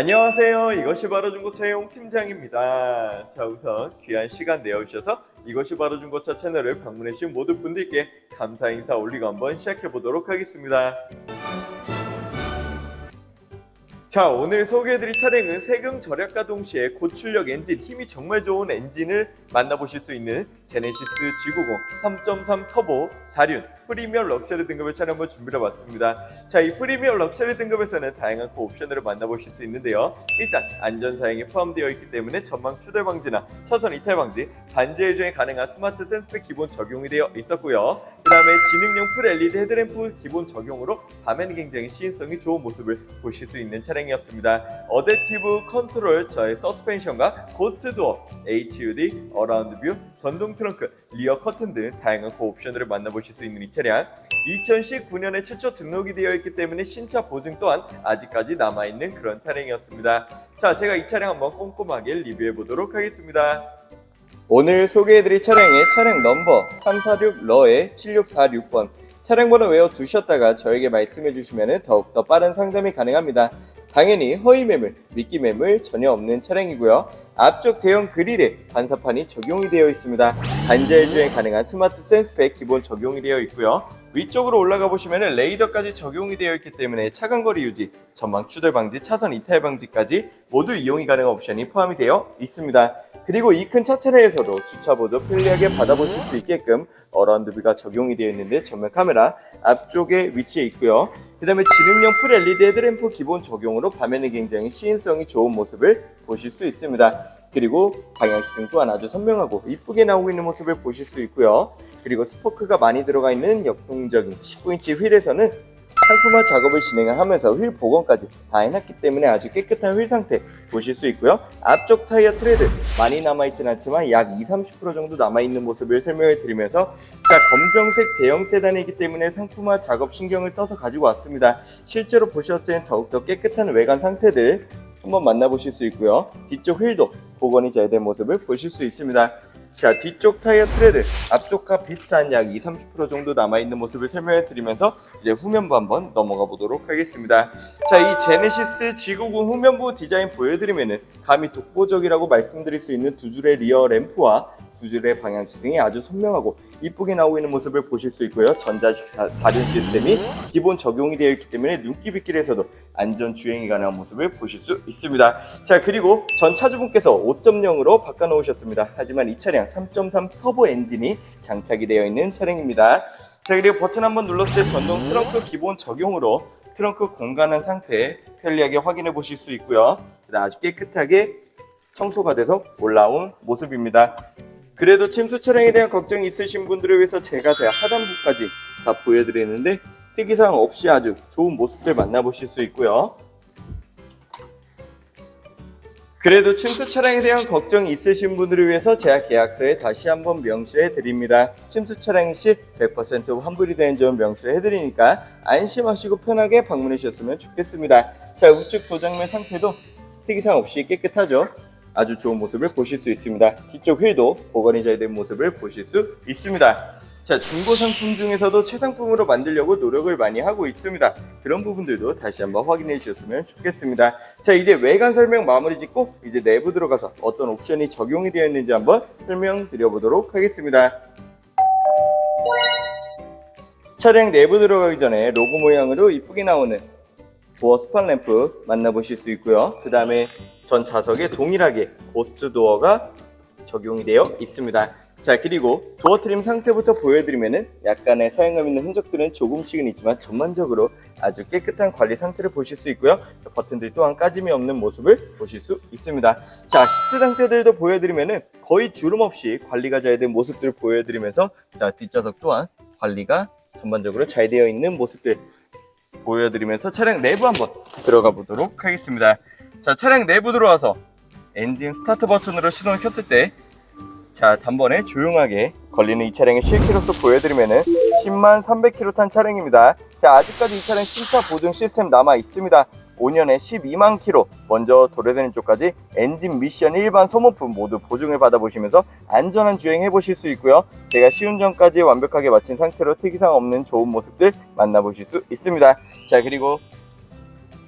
안녕하세요. 이것이 바로 중고차 용 팀장입니다. 자, 우선 귀한 시간 내어주셔서 이것이 바로 중고차 채널을 방문해주신 모든 분들께 감사 인사 올리고 한번 시작해 보도록 하겠습니다. 자, 오늘 소개해드릴 차량은 세금 절약과 동시에 고출력 엔진, 힘이 정말 좋은 엔진을 만나보실 수 있는 제네시스 G90 3.3 터보 4륜 프리미엄 럭셔리 등급의 차량 한번 준비해봤습니다. 자, 이 프리미엄 럭셔리 등급에서는 다양한 고 옵션을 만나보실 수 있는데요. 일단 안전 사양이 포함되어 있기 때문에 전방 추돌 방지나 차선 이탈 방지, 반지 해주에 가능한 스마트 센스백 기본 적용이 되어 있었고요. 그 다음에 지능형 풀 LED 헤드램프 기본 적용으로 밤에는 굉장히 시인성이 좋은 모습을 보실 수 있는 차량이었습니다. 어댑티브 컨트롤, 저의 서스펜션과 고스트 도어, HUD, 어라운드 뷰, 전동 트렁크, 리어 커튼 등 다양한 고 옵션들을 만나보실 수 있는 이 차량 2019년에 최초 등록이 되어 있기 때문에 신차 보증 또한 아직까지 남아있는 그런 차량이었습니다. 자, 제가 이 차량 한번 꼼꼼하게 리뷰해 보도록 하겠습니다. 오늘 소개해드릴 차량의 차량 넘버 346러의 7646번 차량 번호 외워 두셨다가 저에게 말씀해 주시면 더욱더 빠른 상담이 가능합니다. 당연히 허위 매물, 미끼 매물 전혀 없는 차량이고요. 앞쪽 대형 그릴에 반사판이 적용이 되어 있습니다. 반자율 주행 가능한 스마트 센스팩 기본 적용이 되어 있고요. 위쪽으로 올라가 보시면 레이더까지 적용이 되어 있기 때문에 차간 거리 유지, 전방 추돌 방지, 차선 이탈 방지까지 모두 이용이 가능한 옵션이 포함이 되어 있습니다. 그리고 이 큰 차체내에서도 주차 보조 편리하게 받아보실 수 있게끔 어라운드 뷰가 적용이 되어 있는데 전면 카메라 앞쪽에 위치해 있고요. 그 다음에 지능형 풀 LED 헤드램프 기본 적용으로 밤에는 굉장히 시인성이 좋은 모습을 보실 수 있습니다. 그리고 방향시등 또한 아주 선명하고 이쁘게 나오고 있는 모습을 보실 수 있고요. 그리고 스포크가 많이 들어가 있는 역동적인 19인치 휠에서는 상품화 작업을 진행하면서 휠 복원까지 다 해놨기 때문에 아주 깨끗한 휠 상태 보실 수 있고요. 앞쪽 타이어 트레드 많이 남아있진 않지만 약 2, 30% 정도 남아있는 모습을 설명해 드리면서 자 검정색 대형 세단이기 때문에 상품화 작업 신경을 써서 가지고 왔습니다. 실제로 보셨을 땐 더욱더 깨끗한 외관 상태들 한번 만나보실 수 있고요. 뒤쪽 휠도 복원이 잘 된 모습을 보실 수 있습니다. 자 뒤쪽 타이어 트레드 앞쪽과 비슷한 약 2, 30% 정도 남아있는 모습을 설명해 드리면서 이제 후면부 한번 넘어가 보도록 하겠습니다 자 이 제네시스 G90 후면부 디자인 보여드리면은 감히 독보적이라고 말씀드릴 수 있는 두 줄의 리어 램프와 두 줄의 방향 지등이 아주 선명하고 이쁘게 나오고 있는 모습을 보실 수 있고요. 전자식 사- 사륜 시스템이 기본 적용이 되어 있기 때문에 눈길빗길에서도 안전 주행이 가능한 모습을 보실 수 있습니다. 자 그리고 전 차주분께서 5.0으로 바꿔놓으셨습니다. 하지만 이 차량 3.3 터보 엔진이 장착이 되어 있는 차량입니다. 자 그리고 버튼 한번 눌렀을 때 전동 트렁크 기본 적용으로 트렁크 공간한 상태 편리하게 확인해 보실 수 있고요. 아주 깨끗하게 청소가 돼서 올라온 모습입니다 그래도 침수 차량에 대한 걱정이 있으신 분들을 위해서 제가 제 하단부까지 다 보여드리는데 특이사항 없이 아주 좋은 모습들 만나보실 수 있고요 그래도 침수 차량에 대한 걱정이 있으신 분들을 위해서 제가 계약서에 다시 한번 명시해 드립니다. 침수 차량 시100% 환불이 되는 점 명시를 해 드리니까 안심하시고 편하게 방문해 주셨으면 좋겠습니다. 자, 우측 도장면 상태도 특이사항 없이 깨끗하죠? 아주 좋은 모습을 보실 수 있습니다. 뒤쪽 휠도 보관이 잘 된 모습을 보실 수 있습니다. 자, 중고 상품 중에서도 최상품으로 만들려고 노력을 많이 하고 있습니다. 그런 부분들도 다시 한번 확인해 주셨으면 좋겠습니다. 자, 이제 외관 설명 마무리 짓고 이제 내부 들어가서 어떤 옵션이 적용이 되어 있는지 한번 설명드려 보도록 하겠습니다. 차량 내부 들어가기 전에 로고 모양으로 이쁘게 나오는 도어 스팟 램프 만나보실 수 있고요. 그 다음에 전 좌석에 동일하게 고스트 도어가 적용이 되어 있습니다. 자 그리고 도어 트림 상태부터 보여드리면은 약간의 사용감 있는 흔적들은 조금씩은 있지만 전반적으로 아주 깨끗한 관리 상태를 보실 수 있고요. 버튼들 또한 까짐이 없는 모습을 보실 수 있습니다. 자 시트 상태들도 보여드리면은 거의 주름 없이 관리가 잘 된 모습들을 보여드리면서 자 뒷좌석 또한 관리가 전반적으로 잘 되어 있는 모습들 보여드리면서 차량 내부 한번 들어가 보도록 하겠습니다 자 차량 내부 들어와서 엔진 스타트 버튼으로 시동을 켰을 때 자, 단번에 조용하게 걸리는 이 차량의 실키로서 보여드리면은 10만 300km 탄 차량입니다. 자, 아직까지 이 차량 신차 보증 시스템 남아 있습니다. 5년에 12만 킬로 먼저 도래되는 쪽까지 엔진 미션 일반 소모품 모두 보증을 받아보시면서 안전한 주행 해보실 수 있고요. 제가 시운전까지 완벽하게 마친 상태로 특이사항 없는 좋은 모습들 만나보실 수 있습니다. 자, 그리고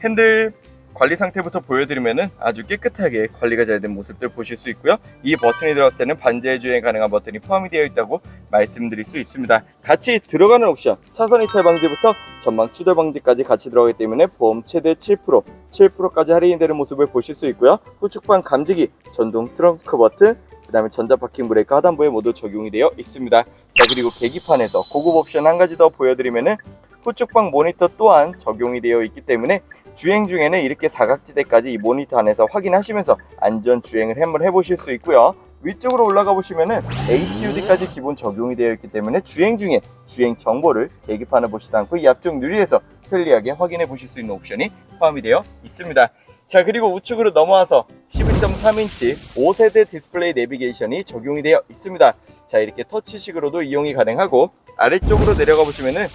핸들 관리 상태부터 보여드리면은 아주 깨끗하게 관리가 잘 된 모습들 보실 수 있고요. 이 버튼이 들어갔을 때는 반자의 주행 가능한 버튼이 포함이 되어 있다고 말씀드릴 수 있습니다. 같이 들어가는 옵션 차선 이탈 방지부터 전방 추돌 방지까지 같이 들어가기 때문에 보험 최대 7% 7%까지 할인이 되는 모습을 보실 수 있고요. 후측방 감지기, 전동 트렁크 버튼, 그 다음에 전자 파킹 브레이크 하단부에 모두 적용이 되어 있습니다. 자 그리고 계기판에서 고급 옵션 한 가지 더 보여드리면은 후측방 모니터 또한 적용이 되어 있기 때문에 주행 중에는 이렇게 사각지대까지 이 모니터 안에서 확인하시면서 안전 주행을 한번 해보실 수 있고요. 위쪽으로 올라가 보시면은 HUD까지 기본 적용이 되어 있기 때문에 주행 중에 주행 정보를 계기판을 보시지 않고 이 앞쪽 유리에서 편리하게 확인해 보실 수 있는 옵션이 포함이 되어 있습니다. 자 그리고 우측으로 넘어와서 11.3인치 5세대 디스플레이 내비게이션이 적용이 되어 있습니다. 자 이렇게 터치식으로도 이용이 가능하고 아래쪽으로 내려가 보시면은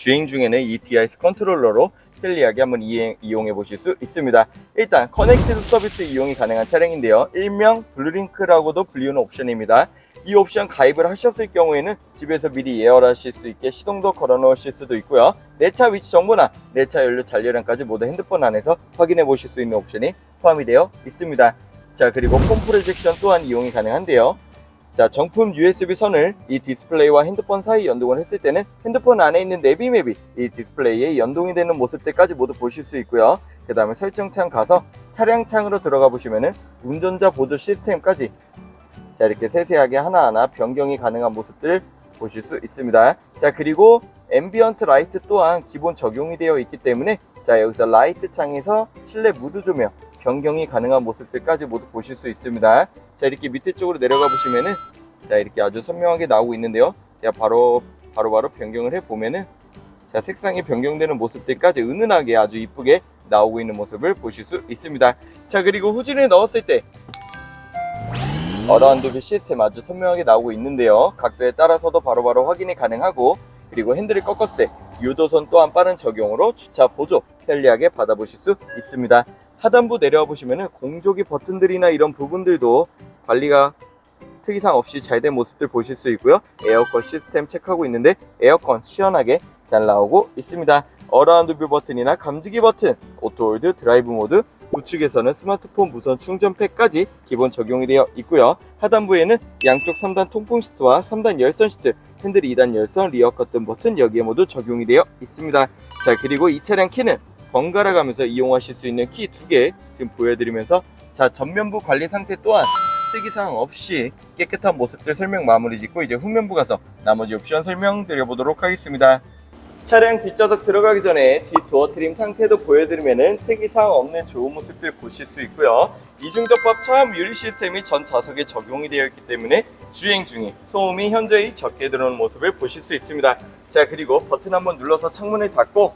주행 중에는 이 디아이스 컨트롤러로 편리하게 한번 이행, 이용 해 보실 수 있습니다. 일단 커넥티드 서비스 이용이 가능한 차량인데요. 일명 블루링크라고도 불리우는 옵션입니다. 이 옵션 가입을 하셨을 경우에는 집에서 미리 예열하실 수 있게 시동도 걸어 놓으실 수도 있고요. 내 차 위치 정보나 내 차 연료 잔료량까지 모두 핸드폰 안에서 확인해 보실 수 있는 옵션이 포함이 되어 있습니다. 자 그리고 폰 프로젝션 또한 이용이 가능한데요. 자 정품 USB 선을 이 디스플레이와 핸드폰 사이 연동을 했을 때는 핸드폰 안에 있는 내비맵이 이 디스플레이에 연동이 되는 모습들까지 모두 보실 수 있고요. 그 다음에 설정창 가서 차량 창으로 들어가 보시면은 운전자 보조 시스템까지 자 이렇게 세세하게 하나하나 변경이 가능한 모습들 보실 수 있습니다. 자 그리고 앰비언트 라이트 또한 기본 적용이 되어 있기 때문에 자 여기서 라이트 창에서 실내 무드 조명 변경이 가능한 모습들까지 모두 보실 수 있습니다. 자 이렇게 밑에 쪽으로 내려가 보시면은 자 이렇게 아주 선명하게 나오고 있는데요. 제가 바로 바로 바로 변경을 해 보면은 자 색상이 변경되는 모습들까지 은은하게 아주 이쁘게 나오고 있는 모습을 보실 수 있습니다. 자 그리고 후진을 넣었을 때 어라운드 뷰 시스템 아주 선명하게 나오고 있는데요. 각도에 따라서도 바로바로 확인이 가능하고 그리고 핸들을 꺾었을 때 유도선 또한 빠른 적용으로 주차 보조 편리하게 받아보실 수 있습니다. 하단부 내려와 보시면은 공조기 버튼들이나 이런 부분들도 관리가 특이사항 없이 잘 된 모습들 보실 수 있고요. 에어컨 시스템 체크하고 있는데 에어컨 시원하게 잘 나오고 있습니다. 어라운드 뷰 버튼이나 감지기 버튼, 오토홀드, 드라이브 모드, 우측에서는 스마트폰 무선 충전팩까지 기본 적용이 되어 있고요. 하단부에는 양쪽 3단 통풍 시트와 3단 열선 시트, 핸들 2단 열선, 리어 커튼 버튼 여기에 모두 적용이 되어 있습니다. 자 그리고 이 차량 키는 번갈아 가면서 이용하실 수 있는 키 두 개 지금 보여드리면서 자 전면부 관리 상태 또한 특이사항 없이 깨끗한 모습들 설명 마무리 짓고 이제 후면부 가서 나머지 옵션 설명 드려보도록 하겠습니다. 차량 뒷좌석 들어가기 전에 뒷도어 트림 상태도 보여드리면은 특이사항 없는 좋은 모습들 보실 수 있고요. 이중접합 차암 유리 시스템이 전 좌석에 적용이 되어 있기 때문에 주행 중에 소음이 현저히 적게 들어오는 모습을 보실 수 있습니다. 자 그리고 버튼 한번 눌러서 창문을 닫고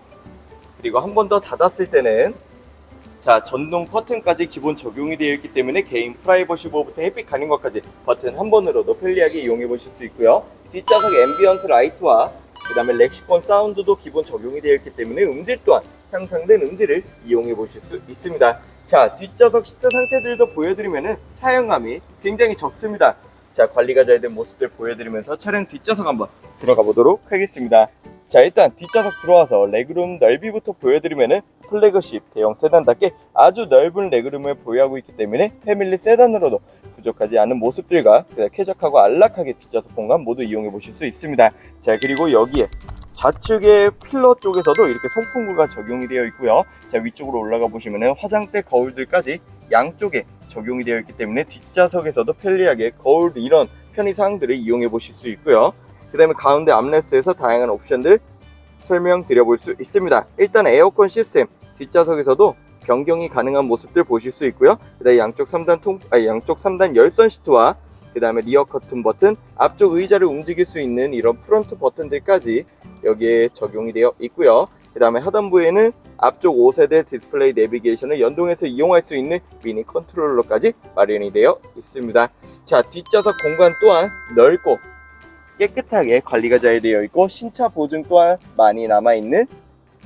그리고 한 번 더 닫았을 때는 자 전동 커튼까지 기본 적용이 되어 있기 때문에 개인 프라이버시 보호부터 햇빛 가는 것까지 버튼 한 번으로도 편리하게 이용해 보실 수 있고요. 뒷좌석 앰비언트 라이트와 그 다음에 렉시콘 사운드도 기본 적용이 되어 있기 때문에 음질 또한 향상된 음질을 이용해 보실 수 있습니다. 자, 뒷좌석 시트 상태들도 보여드리면은 사용감이 굉장히 적습니다. 자, 관리가 잘 된 모습들 보여드리면서 차량 뒷좌석 한번 들어가 보도록 하겠습니다. 자, 일단 뒷좌석 들어와서 레그룸 넓이부터 보여드리면은 플래그십 대형 세단답게 아주 넓은 레그룸을 보유하고 있기 때문에 패밀리 세단으로도 부족하지 않은 모습들과 쾌적하고 안락하게 뒷좌석 공간 모두 이용해 보실 수 있습니다. 자 그리고 여기에 좌측의 필러 쪽에서도 이렇게 송풍구가 적용이 되어 있고요. 자 위쪽으로 올라가 보시면은 화장대 거울들까지 양쪽에 적용이 되어 있기 때문에 뒷좌석에서도 편리하게 거울 이런 편의 사항들을 이용해 보실 수 있고요. 그 다음에 가운데 암레스에서 다양한 옵션들 설명드려 볼 수 있습니다. 일단 에어컨 시스템 뒷좌석에서도 변경이 가능한 모습들 보실 수 있고요. 그다음에 양쪽 3단 통, 아니 양쪽 3단 열선 시트와 그다음에 리어 커튼 버튼, 앞쪽 의자를 움직일 수 있는 이런 프론트 버튼들까지 여기에 적용이 되어 있고요. 그다음에 하단부에는 앞쪽 5세대 디스플레이 내비게이션을 연동해서 이용할 수 있는 미니 컨트롤러까지 마련이 되어 있습니다. 자, 뒷좌석 공간 또한 넓고 깨끗하게 관리가 잘 되어 있고 신차 보증 또한 많이 남아 있는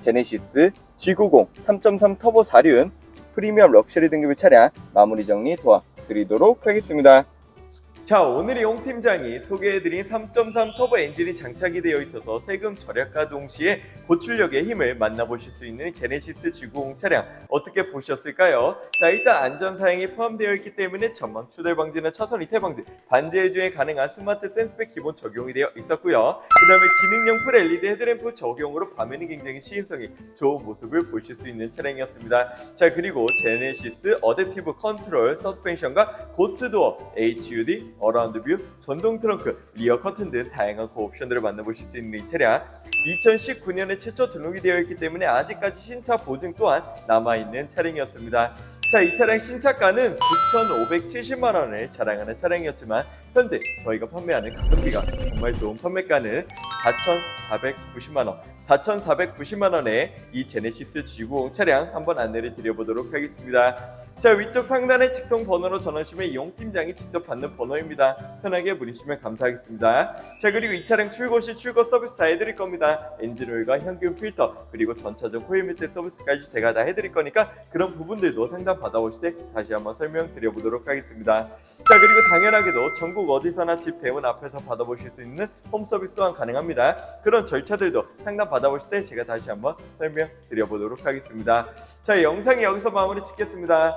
제네시스 G90 3.3 터보 4륜 프리미엄 럭셔리 등급의 차량 마무리 정리 도와드리도록 하겠습니다. 자 오늘의 용 팀장이 소개해드린 3.3 터보 엔진이 장착이 되어 있어서 세금 절약과 동시에 고출력의 힘을 만나보실 수 있는 제네시스 지구공 차량 어떻게 보셨을까요? 자 일단 안전 사양이 포함되어 있기 때문에 전방 추돌 방지나 차선 이탈 방지, 반지의 주행 가능한 스마트 센스백 기본 적용이 되어 있었고요. 그 다음에 지능형 풀 LED 헤드램프 적용으로 밤에는 굉장히 시인성이 좋은 모습을 보실 수 있는 차량이었습니다. 자 그리고 제네시스 어댑티브 컨트롤 서스펜션과 고스트 도어, HUD, 어라운드 뷰, 전동 트렁크, 리어 커튼 등 다양한 고 옵션들을 만나보실 수 있는 이 차량 2019년에 최초 등록이 되어 있기 때문에 아직까지 신차 보증 또한 남아있는 차량이었습니다. 자, 이 차량 신차가는 9,570만 원을 자랑하는 차량이었지만 현재 저희가 판매하는 가성비가 정말 좋은 판매가는 4,490만 원. 4,490만 원에 이 제네시스 G90 차량 한번 안내를 드려보도록 하겠습니다. 자, 위쪽 상단의 직통 번호로 전화주시면 이용 팀장이 직접 받는 번호입니다. 편하게 문의주시면 감사하겠습니다. 자, 그리고 이 차량 출고 시 출고 서비스 다 해드릴 겁니다. 엔진오일과 현금 필터 그리고 전차적 호일 밑에 서비스까지 제가 다 해드릴 거니까 그런 부분들도 상담 받아오실 때 다시 한번 설명드려보도록 하겠습니다. 자 그리고 당연하게도 전국 어디서나 집 대문 앞에서 받아보실 수 있는 홈 서비스 또한 가능합니다. 그런 절차들도 상담 받아보실 때 제가 다시 한번 설명드려보도록 하겠습니다. 자 영상이 여기서 마무리 짓겠습니다.